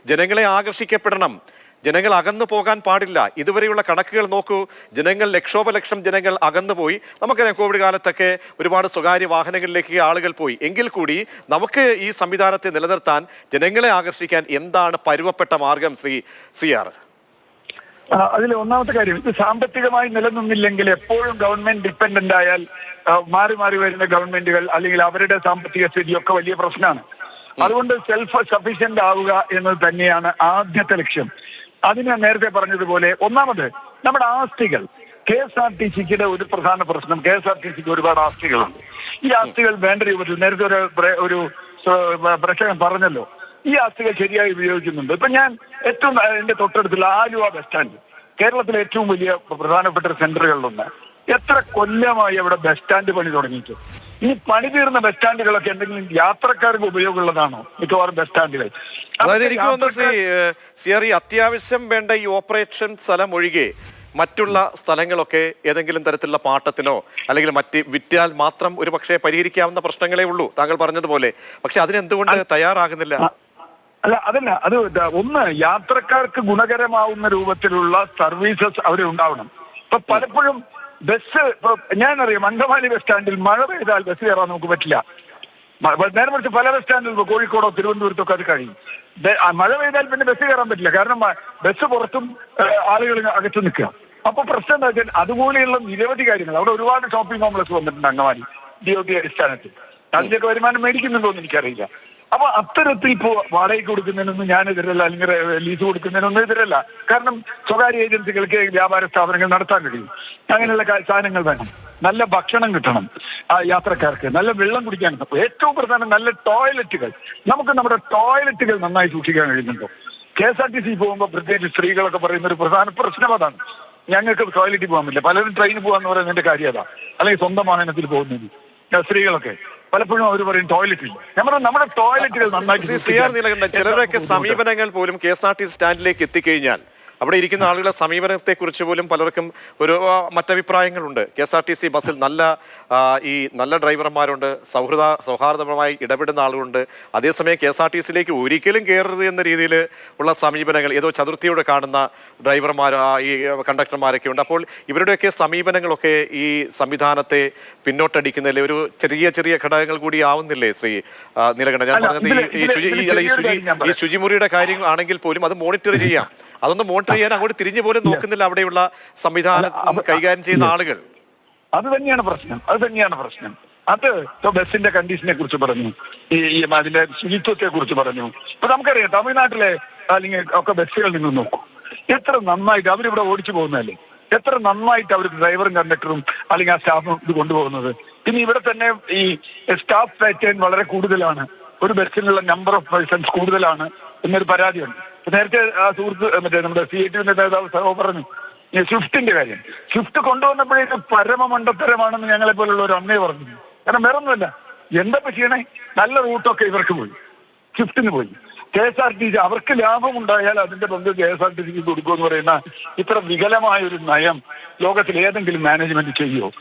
ജനങ്ങളെ ആകർഷിക്കപ്പെടണം. ജനങ്ങൾ അകന്നു പോകാൻ പാടില്ല. ഇതുവരെയുള്ള കണക്കുകൾ നോക്കൂ. ജനങ്ങൾ ലക്ഷോപലക്ഷം ജനങ്ങൾ അകന്നുപോയി. നമുക്കറിയാം കോവിഡ് കാലത്തൊക്കെ ഒരുപാട് സ്വകാര്യ വാഹനങ്ങളിലേക്ക് ആളുകൾ പോയി. എങ്കിൽ കൂടി നമുക്ക് ഈ സംവിധാനത്തെ നിലനിർത്താൻ ജനങ്ങളെ ആകർഷിക്കാൻ എന്താണ് പരുവപ്പെട്ട മാർഗം ശ്രീ സി ആർ? അതിൽ ഒന്നാമത്തെ കാര്യം ഇത് സാമ്പത്തികമായി നിലനിന്നില്ലെങ്കിൽ എപ്പോഴും ഗവൺമെന്റ് ഡിപ്പെൻഡന്റ് ആയാൽ മാറി മാറി വരുന്ന ഗവൺമെന്റുകൾ അല്ലെങ്കിൽ അവരുടെ സാമ്പത്തിക സ്ഥിതിയൊക്കെ വലിയ പ്രശ്നമാണ്. അതുകൊണ്ട് സെൽഫ് സഫീഷ്യന്റ് ആവുക എന്നത് തന്നെയാണ് ആദ്യത്തെ ലക്ഷ്യം. അതിന് നേരത്തെ പറഞ്ഞതുപോലെ ഒന്നാമത് നമ്മുടെ ആസ്തികൾ. കെ എസ് ആർ ടി സിക്കിടെ ഒരു പ്രധാന പ്രശ്നം കെ എസ് ആർ ടി സിക്ക് ഒരുപാട് ആസ്തികളുണ്ട്. ഈ ആസ്തികൾ വേണ്ട രൂപത്തിൽ നേരത്തെ ഒരു ഒരു പ്രേക്ഷകൻ പറഞ്ഞല്ലോ. ഈ ആസ്തികൾ ശരിയായി ഉപയോഗിക്കുന്നുണ്ട്. ഇപ്പൊ ഞാൻ ഏറ്റവും എന്റെ തൊട്ടടുത്തുള്ള ആലുവ ബസ് സ്റ്റാൻഡ് കേരളത്തിലെ ഏറ്റവും വലിയ പ്രധാനപ്പെട്ട സെന്ററുകളിലൊന്ന് എത്ര കൊല്ലമായി അവിടെ ബസ് സ്റ്റാൻഡ് പണി തുടങ്ങിയിട്ട്? ഈ പണി തീർന്ന ബസ് സ്റ്റാൻഡുകളൊക്കെ എന്തെങ്കിലും യാത്രക്കാർക്ക് ഉപയോഗമുള്ളതാണോ മിക്കവാറും ബസ് സ്റ്റാൻഡുകൾ അതായത് എനിക്ക് തോന്നുന്നു അത്യാവശ്യം വേണ്ട ഈ ഓപ്പറേഷൻ സ്ഥലം ഒഴികെ മറ്റുള്ള സ്ഥലങ്ങളൊക്കെ ഏതെങ്കിലും തരത്തിലുള്ള പാട്ടത്തിനോ അല്ലെങ്കിൽ മറ്റ് വിറ്റാൽ മാത്രം ഒരു പക്ഷേ പരിഹരിക്കാവുന്ന പ്രശ്നങ്ങളേ ഉള്ളൂ താങ്കൾ പറഞ്ഞതുപോലെ. പക്ഷെ അതിനെന്തുകൊണ്ട് തയ്യാറാകുന്നില്ല? അല്ല അതല്ല അത് ഒന്ന് യാത്രക്കാർക്ക് ഗുണകരമാവുന്ന രൂപത്തിലുള്ള സർവീസസ് അവിടെ ഉണ്ടാവണം. ഇപ്പൊ പലപ്പോഴും ബസ് ഇപ്പൊ ഞാനറിയാം അങ്കമാലി ബസ് സ്റ്റാൻഡിൽ മഴ പെയ്താൽ ബസ് കയറാൻ നമുക്ക് പറ്റില്ല. നേരെ മറിച്ച് പല ബസ് സ്റ്റാൻഡിൽ ഇപ്പൊ കോഴിക്കോടോ തിരുവനന്തപുരത്തൊക്കെ അത് കഴിയും. മഴ പെയ്താൽ പിന്നെ ബസ് കയറാൻ പറ്റില്ല. കാരണം ബസ് പുറത്തും ആളുകൾ അകത്ത് നിൽക്കുക. അപ്പൊ പ്രശ്നം എന്താ വെച്ചാൽ അതുപോലെയുള്ള നിരവധി കാര്യങ്ങൾ. അവിടെ ഒരുപാട് ഷോപ്പിംഗ് കോംപ്ലക്സ് വന്നിട്ടുണ്ട് അങ്കമാലി ഡി ഒ ടി അടിസ്ഥാനത്തിൽ. അതിന്റെയൊക്കെ വരുമാനം മേടിക്കുന്നുണ്ടോ എന്ന് എനിക്കറിയില്ല. അപ്പൊ അത്തരത്തിൽ ഇപ്പോ വാടകയ്ക്ക് കൊടുക്കുന്നതിനൊന്നും ഞാൻ എതിരല്ല അല്ലെങ്കിൽ ലീസ് കൊടുക്കുന്നതിനൊന്നും എതിരല്ല. കാരണം സ്വകാര്യ ഏജൻസികൾക്ക് വ്യാപാര സ്ഥാപനങ്ങൾ നടത്താൻ കഴിയും. അങ്ങനെയുള്ള സാധനങ്ങൾ വേണം. നല്ല ഭക്ഷണം കിട്ടണം യാത്രക്കാർക്ക്. നല്ല വെള്ളം കുടിക്കാൻ ഏറ്റവും പ്രധാനം നല്ല ടോയ്ലറ്റുകൾ. നമുക്ക് നമ്മുടെ ടോയ്ലറ്റുകൾ നന്നായി സൂക്ഷിക്കാൻ കഴിയുന്നുണ്ടോ? K S R T C പോകുമ്പോൾ പ്രത്യേകിച്ച് സ്ത്രീകളൊക്കെ പറയുന്ന ഒരു പ്രധാന പ്രശ്നം അതാണ്. ഞങ്ങൾക്ക് ടോയ്ലറ്റിൽ പോകാൻ പറ്റില്ല. പലരും ട്രെയിനിൽ പോകാന്ന് പറയുന്നതിന്റെ കാര്യം അതാ. അല്ലെങ്കിൽ സ്വന്തം വാഹനത്തിൽ പോകുന്നത് സ്ത്രീകളൊക്കെ. പലപ്പോഴും അവർ പറയും ടോയ്ലറ്റ് ഇല്ല. ഞാൻ പറഞ്ഞു നമ്മുടെ ടോയ്ലറ്റുകൾ നന്നാക്കി ചിലരൊക്കെ സമീപനങ്ങൾ പോലും കെ എസ് ആർ ടി സ്റ്റാൻഡിലേക്ക് എത്തിക്കഴിഞ്ഞാൽ അവിടെ ഇരിക്കുന്ന ആളുകളെ സമീപനത്തെ കുറിച്ച് പോലും പലർക്കും ഒരു മറ്റഭിപ്രായങ്ങളുണ്ട്. K S R T C ബസ്സിൽ നല്ല ഈ നല്ല ഡ്രൈവർമാരുണ്ട് സൗഹൃദ സൗഹാർദ്ദപരമായി ഇടപെടുന്ന ആളുകളുണ്ട്. അതേസമയം കെ എസ് ആർ ടി സിയിലേക്ക് ഒരിക്കലും കയറരുത് എന്ന രീതിയിൽ ഉള്ള സമീപനങ്ങൾ ഏതോ ചതുർത്ഥിയോടെ കാണുന്ന ഡ്രൈവർമാർ ഈ കണ്ടക്ടർമാരൊക്കെ ഉണ്ട്. അപ്പോൾ ഇവരുടെയൊക്കെ സമീപനങ്ങളൊക്കെ ഈ സംവിധാനത്തെ പിന്നോട്ടടിക്കുന്നതിൽ ഒരു ചെറിയ ചെറിയ ഘടകങ്ങൾ കൂടി ആവുന്നില്ലേ ശ്രീ നിലകണ്ഠ ഞാൻ പറഞ്ഞത് ഈ ഈ ശുചി ഈ ശുചി ഈ ശുചിമുറിയുടെ കാര്യങ്ങളാണെങ്കിൽ ആണെങ്കിൽ പോലും അത് മോണിറ്റർ ചെയ്യാം. അതൊന്ന് മോണിറ്റർ ചെയ്യാൻ അങ്ങോട്ട് തിരിഞ്ഞു പോലും നോക്കുന്നില്ല അവിടെയുള്ള സംവിധാനം കൈകാര്യം ചെയ്യുന്ന ആളുകൾ. അത് തന്നെയാണ് പ്രശ്നം. അത് തന്നെയാണ് പ്രശ്നം. അത് ഇപ്പൊ ബസിന്റെ കണ്ടീഷനെ കുറിച്ച് പറഞ്ഞു. ഈ അതിന്റെ ശുചിത്വത്തെ കുറിച്ച് പറഞ്ഞു. ഇപ്പൊ നമുക്കറിയാം തമിഴ്നാട്ടിലെ അല്ലെങ്കിൽ ഒക്കെ ബസ്സുകൾ നിങ്ങൾ നോക്കൂ. എത്ര നന്നായിട്ട് അവരിവിടെ ഓടിച്ചു പോകുന്നതല്ലേ? എത്ര നന്നായിട്ട് അവർ ഡ്രൈവറും കണ്ടക്ടറും അല്ലെങ്കിൽ ആ സ്റ്റാഫും ഇത് കൊണ്ടുപോകുന്നത്? പിന്നെ ഇവിടെ തന്നെ ഈ സ്റ്റാഫ് പാറ്റേൺ വളരെ കൂടുതലാണ്. ഒരു ബസ്സിനുള്ള നമ്പർ ഓഫ് പേഴ്സൺസ് കൂടുതലാണ് എന്നൊരു പരാതിയുണ്ട്. നേരത്തെ ആ സുഹൃത്ത് മറ്റേ നമ്മുടെ സി ഐ നേതാവ് സഹോ പറഞ്ഞു സ്വിഫ്റ്റിന്റെ കാര്യം. സ്വിഫ്റ്റ് കൊണ്ടുവന്നപ്പോഴേക്കും പരമമണ്ടത്തരമാണെന്ന് ഞങ്ങളെ പോലുള്ള ഒരു അമ്മയെ പറഞ്ഞു. കാരണം വേറെ ഒന്നുമില്ല എന്താ ഇപ്പൊ ചെയ്യണേ? നല്ല റൂട്ടൊക്കെ ഇവർക്ക് പോയി. സ്വിഫ്റ്റിന് പോയി. K S R T C അവർക്ക് ലാഭമുണ്ടായാൽ അതിന്റെ പങ്ക് കെ എസ് ആർ ടി സിക്ക് കൊടുക്കുമെന്ന് പറയുന്ന ഇത്ര വികലമായ ഒരു നയം ലോകത്തിൽ ഏതെങ്കിലും മാനേജ്മെന്റ് ചെയ്യോ?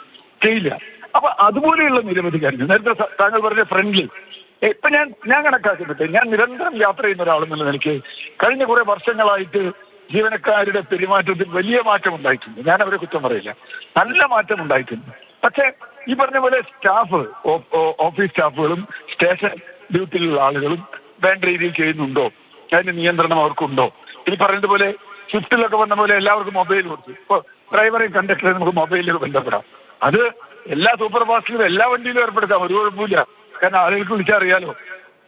ചെയ്യില്ല. അപ്പൊ അതുപോലെയുള്ള നിരവധി കാര്യങ്ങൾ. നേരത്തെ താങ്കൾ പറഞ്ഞ ഫ്രണ്ട്ലി ഇപ്പൊ ഞാൻ ഞാൻ കണക്കാക്കിയിട്ട് ഞാൻ നിരന്തരം യാത്ര ചെയ്യുന്ന ഒരാളെന്നുള്ള എനിക്ക്. കഴിഞ്ഞ കുറെ വർഷങ്ങളായിട്ട് ജീവനക്കാരുടെ പെരുമാറ്റത്തിൽ വലിയ മാറ്റം ഉണ്ടായിട്ടുണ്ട് ഞാൻ അവരെ കുറ്റം പറയില്ല. നല്ല മാറ്റം ഉണ്ടായിട്ടുണ്ട് പക്ഷെ ഈ പറഞ്ഞ പോലെ സ്റ്റാഫ് ഓഫീസ് സ്റ്റാഫുകളും സ്റ്റേഷൻ ഡ്യൂട്ടിയിലുള്ള ആളുകളും വേണ്ട രീതിയിൽ ചെയ്യുന്നുണ്ടോ? അതിന്റെ നിയന്ത്രണം അവർക്കുണ്ടോ? ഇനി പറയുന്നത് പോലെ സ്വിഫ്റ്റിലൊക്കെ വന്ന പോലെ എല്ലാവർക്കും മൊബൈൽ കൊടുത്തു. ഇപ്പൊ ഡ്രൈവറെയും കണ്ടക്ടറെയും നമുക്ക് മൊബൈലിൽ ബന്ധപ്പെടാം. അത് എല്ലാ സൂപ്പർ ഫാസ്റ്റിലും എല്ലാ വണ്ടിയിലും ഏർപ്പെടുത്താം. ഒരു കുഴപ്പമില്ല കാരണം ആളുകൾക്ക് വിളിച്ചറിയാലോ.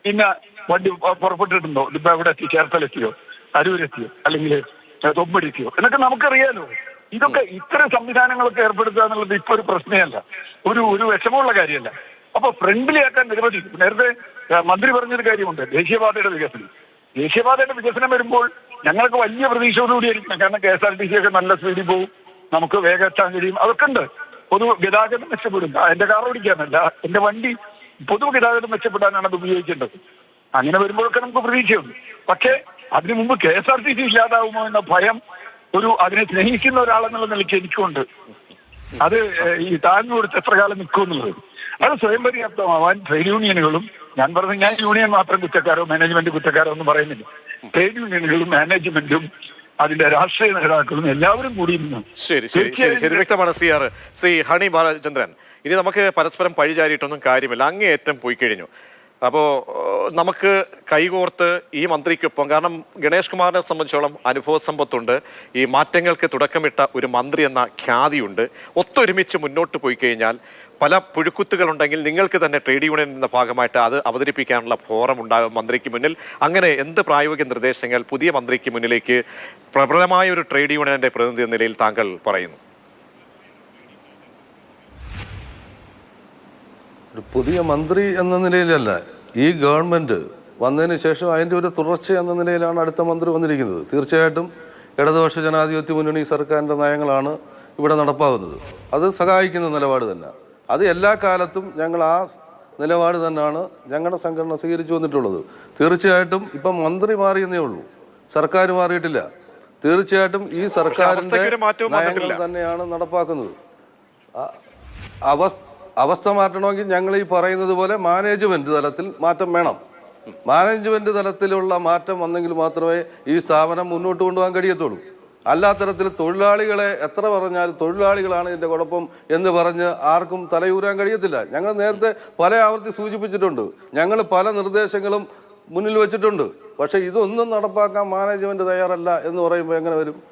ഇന്ന വണ്ടി പുറപ്പെട്ടിട്ടുണ്ടോ? ഇപ്പൊ എവിടെ എത്തി? ചേർത്തലെത്തിയോ? അരൂരെത്തിയോ? അല്ലെങ്കിൽ തൊമ്പടിക്കോ എന്നൊക്കെ നമുക്കറിയാലോ. ഇതൊക്കെ ഇത്തരം സംവിധാനങ്ങളൊക്കെ ഏർപ്പെടുത്തുക എന്നുള്ളത് ഇപ്പൊ ഒരു പ്രശ്നമല്ല. ഒരു ഒരു വിഷമമുള്ള കാര്യമല്ല. അപ്പൊ ഫ്രണ്ട്ലി ആക്കാൻ നിരവധി നേരത്തെ മന്ത്രി പറഞ്ഞൊരു കാര്യമുണ്ട് ദേശീയപാതയുടെ വികസനം. ദേശീയപാതയുടെ വികസനം വരുമ്പോൾ ഞങ്ങൾക്ക് വലിയ പ്രതീക്ഷയോടുകൂടിയായിരിക്കും. കാരണം K S R T C ഒക്കെ നല്ല സ്പീഡിൽ പോകും നമുക്ക് വേഗം എത്താൻ കഴിയും. അതൊക്കെ ഉണ്ട്. പൊതു ഗതാഗതം മെച്ചപ്പെടും. എന്റെ കാർ ഓടിക്കാനല്ല എന്റെ വണ്ടി പൊതു ഗതാഗതം മെച്ചപ്പെടാനാണ് അത് ഉപയോഗിക്കേണ്ടത്. അങ്ങനെ വരുമ്പോഴൊക്കെ നമുക്ക് പ്രതീക്ഷയുണ്ട്. പക്ഷേ അതിനു മുമ്പ് K S R T C ഇല്ലാതാവുമോ എന്ന ഭയം ഒരു അതിനെ സ്നേഹിക്കുന്ന ഒരാളെന്നുള്ള നിലയ്ക്ക് എനിക്കുണ്ട്. അത് ഈ താഴ്ന്നു കൊടുത്ത് എത്ര കാലം നിൽക്കുമെന്നുള്ളത് അത് സ്വയം പര്യാപ്തമാവാൻ ട്രേഡ് യൂണിയനുകളും ഞാൻ പറഞ്ഞു ഞാൻ യൂണിയൻ മാത്രം കുറ്റക്കാരോ മാനേജ്മെന്റ് കുറ്റക്കാരോ ഒന്നും പറയുന്നില്ല. ട്രേഡ് യൂണിയനുകളും മാനേജ്മെന്റും അതിന്റെ രാഷ്ട്രീയ നേതാക്കളും എല്ലാവരും കൂടി ശരി ശരി ശരി വ്യക്തമാണ് C R C Honey Balachandran. ഇനി നമുക്ക് പരസ്പരം പഴിചാരിയിട്ടൊന്നും കാര്യമില്ല. അങ്ങേയറ്റം പോയി കഴിഞ്ഞു. അപ്പോൾ നമുക്ക് കൈകോർത്ത് ഈ മന്ത്രിക്കൊപ്പം കാരണം ഗണേഷ് കുമാറിനെ സംബന്ധിച്ചോളം അനുഭവ സമ്പത്തുണ്ട്. ഈ മാറ്റങ്ങൾക്ക് തുടക്കമിട്ട ഒരു മന്ത്രി എന്ന ഖ്യാതിയുണ്ട്. ഒത്തൊരുമിച്ച് മുന്നോട്ട് പോയി കഴിഞ്ഞാൽ പല പുഴുക്കുത്തുകളുണ്ടെങ്കിൽ നിങ്ങൾക്ക് തന്നെ ട്രേഡ് യൂണിയൻ എന്ന ഭാഗമായിട്ട് അത് അവതരിപ്പിക്കാനുള്ള ഫോറം ഉണ്ടാകും മന്ത്രിക്ക് മുന്നിൽ. അങ്ങനെ എന്ത് പ്രായോഗിക നിർദ്ദേശങ്ങൾ പുതിയ മന്ത്രിക്ക് മുന്നിലേക്ക് പ്രബലമായ ഒരു ട്രേഡ് യൂണിയന്റെ പ്രതിനിധി നിലയിൽ താങ്കൾ പറയുന്നു? ഒരു പുതിയ മന്ത്രി എന്ന നിലയിലല്ല ഈ ഗവൺമെന്റ് വന്നതിന് ശേഷം അതിന്റെ ഒരു തുടർച്ച എന്ന നിലയിലാണ് അടുത്ത മന്ത്രി വന്നിരിക്കുന്നത്. തീർച്ചയായിട്ടും ഇടതുപക്ഷ ജനാധിപത്യ മുന്നണി സർക്കാരിന്റെ നയങ്ങളാണ് ഇവിടെ നടപ്പാകുന്നത്. അത് സഹായിക്കുന്ന നിലപാട് തന്നെ. അത് എല്ലാ കാലത്തും ഞങ്ങൾ ആ നിലപാട് തന്നെയാണ് ഞങ്ങളുടെ സംഘടന സ്വീകരിച്ചു വന്നിട്ടുള്ളത്. തീർച്ചയായിട്ടും ഇപ്പം മന്ത്രി മാറിയെന്നേ ഉള്ളൂ. സർക്കാർ മാറിയിട്ടില്ല. തീർച്ചയായിട്ടും ഈ സർക്കാരിന്റെ നയങ്ങൾ തന്നെയാണ് നടപ്പാക്കുന്നത്. അവസ്ഥ അവസ്ഥ മാറ്റണമെങ്കിൽ ഞങ്ങൾ ഈ പറയുന്നത് പോലെ മാനേജ്മെന്റ് തലത്തിൽ മാറ്റം വേണം. മാനേജ്മെന്റ് തലത്തിലുള്ള മാറ്റം വന്നെങ്കിൽ മാത്രമേ ഈ സ്ഥാപനം മുന്നോട്ട് കൊണ്ടുപോകാൻ കഴിയത്തുള്ളൂ. അല്ലാത്തരത്തിൽ തൊഴിലാളികളെ എത്ര പറഞ്ഞാലും തൊഴിലാളികളാണ് ഇതിന്റെ കുഴപ്പം എന്ന് പറഞ്ഞ് ആർക്കും തലയൂരാൻ കഴിയത്തില്ല. ഞങ്ങൾ നേരത്തെ പല ആവർത്തി സൂചിപ്പിച്ചിട്ടുണ്ട്. ഞങ്ങൾ പല നിർദ്ദേശങ്ങളും മുന്നിൽ വെച്ചിട്ടുണ്ട്. പക്ഷേ ഇതൊന്നും നടപ്പാക്കാൻ മാനേജ്മെന്റ് തയ്യാറല്ല എന്ന് പറയുമ്പോൾ എങ്ങനെ വരും?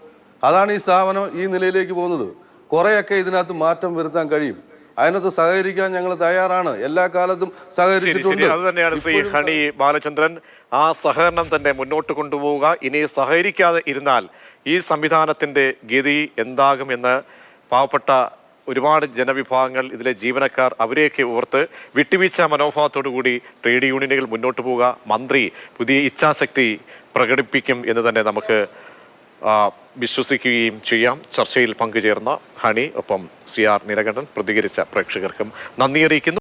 അതാണ് ഈ സ്ഥാപനം ഈ നിലയിലേക്ക് പോകുന്നത്. കുറേയൊക്കെ ഇതിനകത്ത് മാറ്റം വരുത്താൻ കഴിയും. അതിനകത്ത് സഹകരിക്കാൻ ഞങ്ങൾ തയ്യാറാണ്. എല്ലാ കാലത്തും സഹകരിച്ചിട്ടുണ്ട്. അത് തന്നെയാണ് ശ്രീ ഹണി ബാലചന്ദ്രൻ. ആ സഹകരണം തന്നെ മുന്നോട്ട് കൊണ്ടുപോവുക. ഇനി സഹകരിക്കാതെ ഇരുന്നാൽ ഈ സംവിധാനത്തിന്റെ ഗതി എന്താകുമെന്ന് പാവപ്പെട്ട ഒരുപാട് ജനവിഭാഗങ്ങൾ ഇതിലെ ജീവനക്കാർ അവരെയൊക്കെ ഓർത്ത് വിട്ടുവീഴ്ച മനോഭാവത്തോടു കൂടി ട്രേഡ് യൂണിയനുകൾ മുന്നോട്ട് പോവുക. മന്ത്രി പുതിയ ഇച്ഛാശക്തി പ്രകടിപ്പിക്കും എന്ന് തന്നെ നമുക്ക് വിശ്വസിക്കുകയും ചെയ്യാം. ചർച്ചയിൽ പങ്കുചേർന്ന ഹണി ഒപ്പം സി ആർ നീലകണ്ഠൻ പ്രതികരിച്ച പ്രേക്ഷകർക്കും നന്ദി അറിയിക്കുന്നു.